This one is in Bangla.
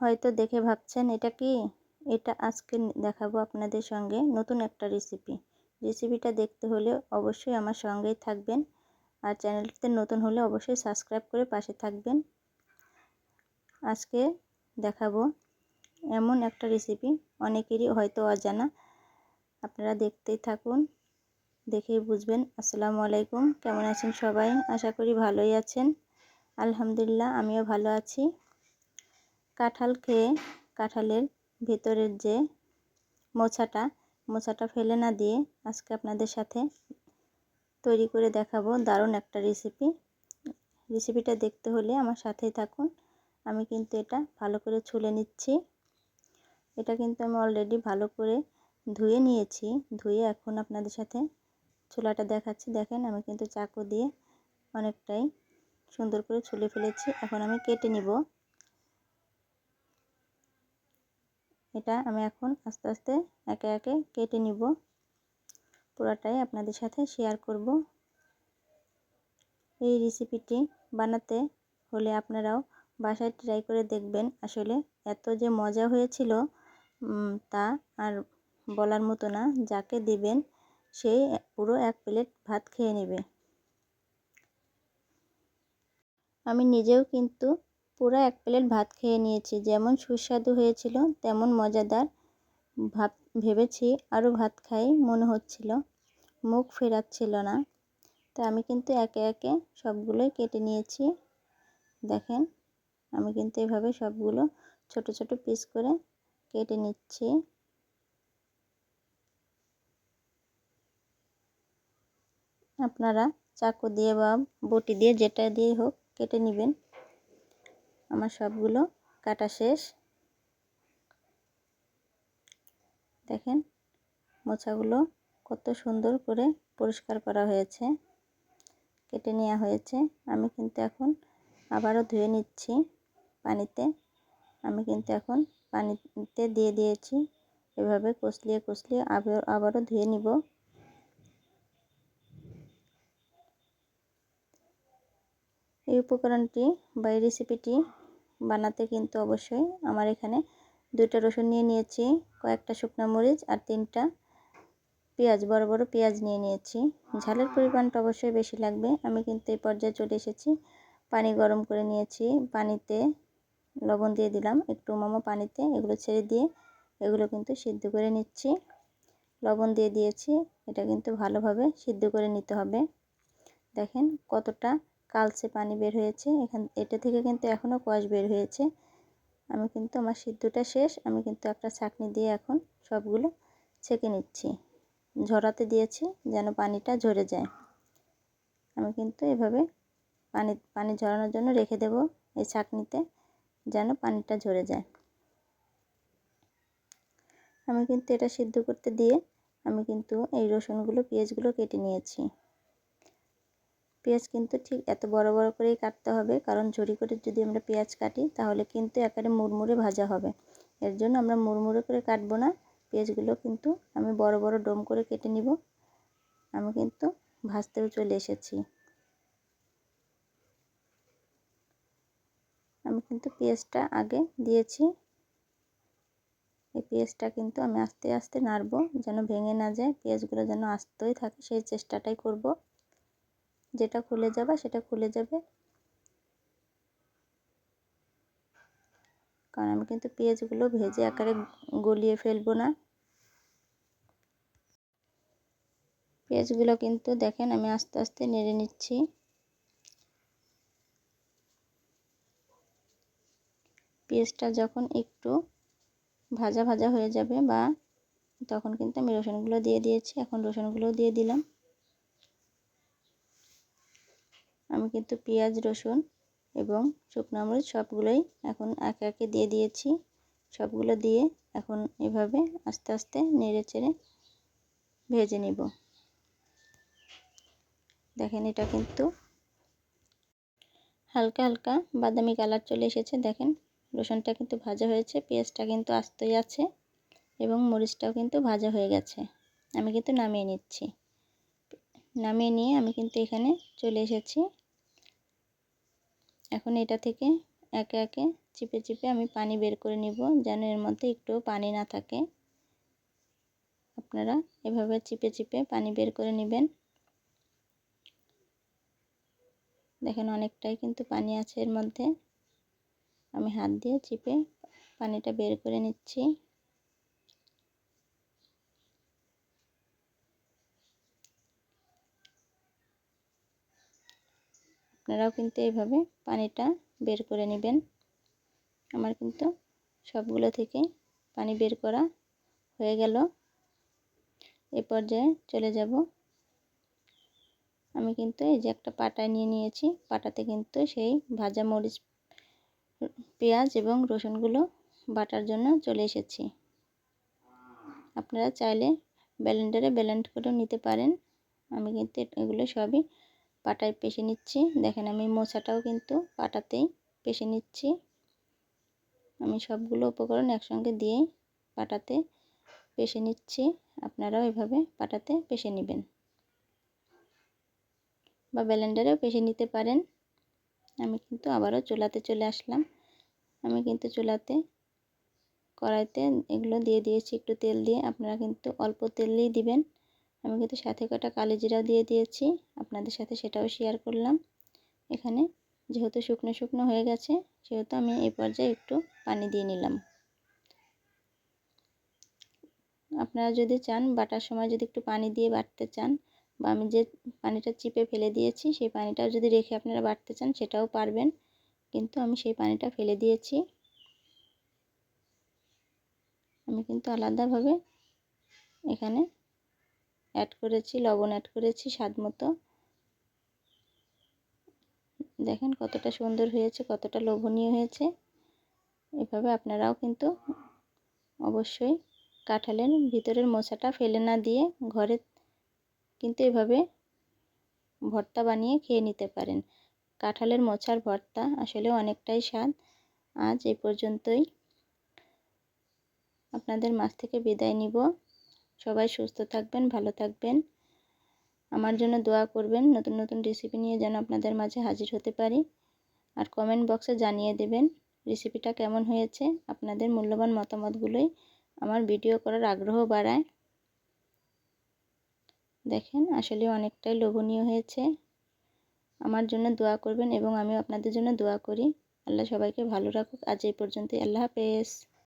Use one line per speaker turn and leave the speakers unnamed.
হয়তো দেখে ভাবছেন, এটা কি? এটা আজকে দেখাবো আপনাদের সঙ্গে নতুন একটা রেসিপি রেসিপিটা দেখতে হলে অবশ্যই আমার সঙ্গেই থাকবেন আর চ্যানেলটিতে নতুন হলে অবশ্যই সাবস্ক্রাইব করে পাশে থাকবেন। আজকে দেখাবো এমন একটা রেসিপি অনেকেরই হয়তো অজানা। আপনারা দেখতেই থাকুন, দেখেই বুঝবেন। আসসালামু আলাইকুম। কেমন আছেন সবাই? আশা করি ভালোই আছেন। আলহামদুলিল্লাহ, আমিও ভালো আছি। কাঁঠাল খেয়ে কাঁঠালের ভেতরের যে মোছাটা মোছাটা ফেলে না দিয়ে আজকে আপনাদের সাথে তৈরি করে দেখাবো। দারুণ একটা রেসিপি রেসিপিটা দেখতে হলে আমার সাথেই থাকুন। আমি কিন্তু এটা ভালো করে ছুলে নিচ্ছি। এটা কিন্তু আমি অলরেডি ভালো করে ধুয়ে নিয়েছি। ধুয়ে এখন আপনাদের সাথে ছোলাটা দেখাচ্ছি। দেখেন আমি কিন্তু চাকু দিয়ে অনেকটাই সুন্দর করে ছুলে ফেলেছি। এখন আমি কেটে নিব। এটা আমি এখন আস্তে আস্তে একে একে কেটে নিব। পুরাটাই আপনাদের সাথে শেয়ার করব। এই রেসিপিটি বানাতে হলে আপনারাও বাসায় ট্রাই করে দেখবেন আসলে এত যে মজা হয়েছিল তা আর বলার মতো না, যাকে দিবেন সেই পুরো এক প্লেট ভাত খেয়ে নেবে। আমি নিজেও কিন্তু পুরো এক প্লেট ভাত খেয়ে নিয়েছি। যেমন সুস্বাদু হয়েছিল, তেমন মজাদার। ভাত ভেবেছি আরও ভাত খাই, মনে হচ্ছিল। মুখ ফেরাচ্ছিল না। তো আমি কিন্তু একে একে সবগুলোই কেটে নিয়েছি। দেখেন, আমি কিন্তু এভাবে সবগুলো ছোট ছোট পিস করে কেটে নিচ্ছি। আপনারা চাকু দিয়ে বা বটি দিয়ে যেটা দিয়ে হোক কেটে নেবেন। আমার সবগুলো কাটা শেষ। দেখেন মোছাগুলো কত সুন্দর করে পরিষ্কার করা হয়েছে, কেটে নেওয়া হয়েছে। আমি কিন্তু এখন আবারও ধুয়ে নিচ্ছি পানিতে। আমি কিন্তু এখন পানিতে দিয়ে দিয়েছি। এভাবে কষলিয়ে কষলিয়ে আবার, আবারও ধুয়ে নিব। এই উপকরণটি বা এই রেসিপিটি বানাতে কিন্তু অবশ্যই আমার এখানে দুইটা রসুন নিয়ে নিয়েছি, কয়েকটা শুকনো মরিচ আর তিনটা পেঁয়াজ, বড় বড় পেঁয়াজ নিয়ে নিয়েছি। ঝালের পরিমাণটা অবশ্যই বেশি লাগবে। আমি কিন্তু এই পর্যায়ে চলে এসেছি। পানি গরম করে নিয়েছি। পানিতে লবণ দিয়ে দিলাম। একটু মোমো পানিতে এগুলো ছেড়ে দিয়ে এগুলো কিন্তু সিদ্ধ করে নিচ্ছি। লবণ দিয়ে দিয়েছি। এটা কিন্তু ভালোভাবে সিদ্ধ করে নিতে হবে। দেখেন কতটা কালচে পানি বের হয়েছে। এখান, এটা থেকে কিন্তু এখনও কষ বের হয়েছে। আমি কিন্তু আমার সিদ্ধটা শেষ। আমি কিন্তু একটা ছাঁকনি দিয়ে এখন সবগুলো ছেঁকে নিচ্ছি। ঝরাতে দিয়েছি যেন পানিটা ঝরে যায়। আমি কিন্তু এভাবে পানি পানি ঝরানোর জন্য রেখে দেব এই ছাঁকনিতে যেন পানিটা ঝরে যায়। আমি কিন্তু এটা সিদ্ধ করতে দিয়ে আমি কিন্তু এই রসুনগুলো, পেঁয়াজগুলো কেটে নিয়েছি। পেঁয়াজ কিন্তু ঠিক এত বড় বড় করেই কাটতে হবে। কারণ ঝুরি করে যদি আমরা পেঁয়াজ কাটি, তাহলে কিন্তু একেবারে মুড়মুড়ে ভাজা হবে। এর জন্য আমরা মুড়মুড়ে করে কাটবো না। পেঁয়াজগুলো কিন্তু আমি বড় বড় ডোম করে কেটে নিব। আমি কিন্তু ভাজতেও চলে এসেছি। আমি কিন্তু পেঁয়াজটা আগে দিয়েছি। এই পেঁয়াজটা কিন্তু আমি আস্তে আস্তে নাড়বো যেন ভেঙে না যায়। পেঁয়াজগুলো যেন আস্তই থাকে, সেই চেষ্টাটাই করব। যেটা খুলে যাবে, সেটা খুলে যাবে। কারণ আমি কিন্তু পেঁয়াজগুলো ভেজে আকারে গলিয়ে ফেলব না। পেঁয়াজগুলো কিন্তু দেখেন আমি আস্তে আস্তে নেড়ে নিচ্ছি। পেঁয়াজটা যখন একটু ভাজা ভাজা হয়ে যাবে বা তখন কিন্তু আমি রসুনগুলো দিয়ে দিয়েছি, এখন রসুনগুলোও দিয়ে দিলাম। আমি কিন্তু পেঁয়াজ, রসুন এবং শুকনো মরিচ সবগুলোই এখন একে একে দিয়ে দিয়েছি। সবগুলো দিয়ে এখন এভাবে আস্তে আস্তে নেড়ে চেড়ে ভেজে নিব। দেখেন এটা কিন্তু হালকা হালকা বাদামি কালার চলে এসেছে। দেখেন রসুনটা কিন্তু ভাজা হয়েছে, পেঁয়াজটা কিন্তু আস্তই আছে এবং মরিচটাও কিন্তু ভাজা হয়ে গেছে। আমি কিন্তু নামিয়ে নিচ্ছি। নামিয়ে নিয়ে আমি কিন্তু এখানে চলে এসেছি। এখন এটা থেকে একে একে চিপে চিপে আমি পানি বের করে নিব যেন এর মধ্যে একটুও পানি না থাকে। আপনারা এভাবে চিপে চিপে পানি বের করে নেবেন। দেখেন অনেকটাই কিন্তু পানি আছে এর মধ্যে। আমি হাত দিয়ে চিপে পানিটা বের করে নিচ্ছি। আপনারাও কিন্তু এইভাবে পানিটা বের করে নেবেন। আমার কিন্তু সবগুলো থেকে পানি বের করা হয়ে গেল। এ পর্যায়ে চলে যাব। আমি কিন্তু এই যে একটা পাটা নিয়ে নিয়েছি, পাটাতে কিন্তু সেই ভাজা মরিচ, পেঁয়াজ এবং রসুনগুলো বাটার জন্য চলে এসেছি। আপনারা চাইলে ব্লেন্ডারে ব্যালেন্ড করে নিতে পারেন। আমি কিন্তু এগুলো সবই পাটায় পেশে নিচ্ছি। দেখেন আমি মোচাটাও কিন্তু পাটাতেই পেশে নিচ্ছি। আমি সবগুলো উপকরণ একসঙ্গে দিয়ে পাটাতে পেশে নিচ্ছি। আপনারাও এভাবে পাটাতে পেশে নেবেন বা ব্লেন্ডারেও পেশে নিতে পারেন। আমি কিন্তু আবারও চুলাতে চলে আসলাম। আমি কিন্তু চুলাতে কড়াইতে এগুলো দিয়ে দিয়েছি একটু তেল দিয়ে। আপনারা কিন্তু অল্প তেলেই দিবেন। আমি কিন্তু সাথে কটা কালো জিরাও দিয়ে দিয়েছি। আপনাদের সাথে সেটাও শেয়ার করলাম। এখানে যেহেতু শুকনো শুকনো হয়ে গেছে, সেহেতু আমি এই পর্যায়ে একটু পানি দিয়ে নিলাম। আপনারা যদি চান, বাটার সময় যদি একটু পানি দিয়ে বাটতে চান বা আমি যে পানিটা চিপে ফেলে দিয়েছি, সেই পানিটাও যদি রেখে আপনারা বাটতে চান, সেটাও পারবেন। কিন্তু আমি সেই পানিটা ফেলে দিয়েছি। আমি কিন্তু আলাদাভাবে এখানে অ্যাড করেছি, লবণ অ্যাড করেছি স্বাদ মতো। দেখেন কতটা সুন্দর হয়েছে, কতটা লোভনীয় হয়েছে। এভাবে আপনারাও কিন্তু অবশ্যই কাঁঠালের ভিতরের মোচাটা ফেলে না দিয়ে ঘরে কিন্তু এভাবে ভর্তা বানিয়ে খেয়ে নিতে পারেন। কাঁঠালের মোচার ভর্তা আসলে অনেকটাই স্বাদ। আজ এই পর্যন্তই। আপনাদের মাছ থেকে বিদায় নিব। সবাই সুস্থ থাকবেন, ভালো থাকবেন। আমার জন্য দোয়া করবেন, নতুন নতুন রেসিপি নিয়ে যেন আপনাদের মাঝে হাজির হতে পারি। আর কমেন্ট বক্সে জানিয়ে দেবেন রেসিপিটা কেমন হয়েছে, আপনাদের মূল্যবান মতামতগুলোই আমার ভিডিও করার আগ্রহ বাড়ায়। দেখেন, আসলে অনেকটাই লোভনীয় হয়েছে। আমার জন্য দোয়া করবেন এবং আমিও আপনাদের জন্য দোয়া করি। আল্লাহ সবাইকে ভালো রাখুক। আজ এই পর্যন্তই। আল্লাহ হাফেজ।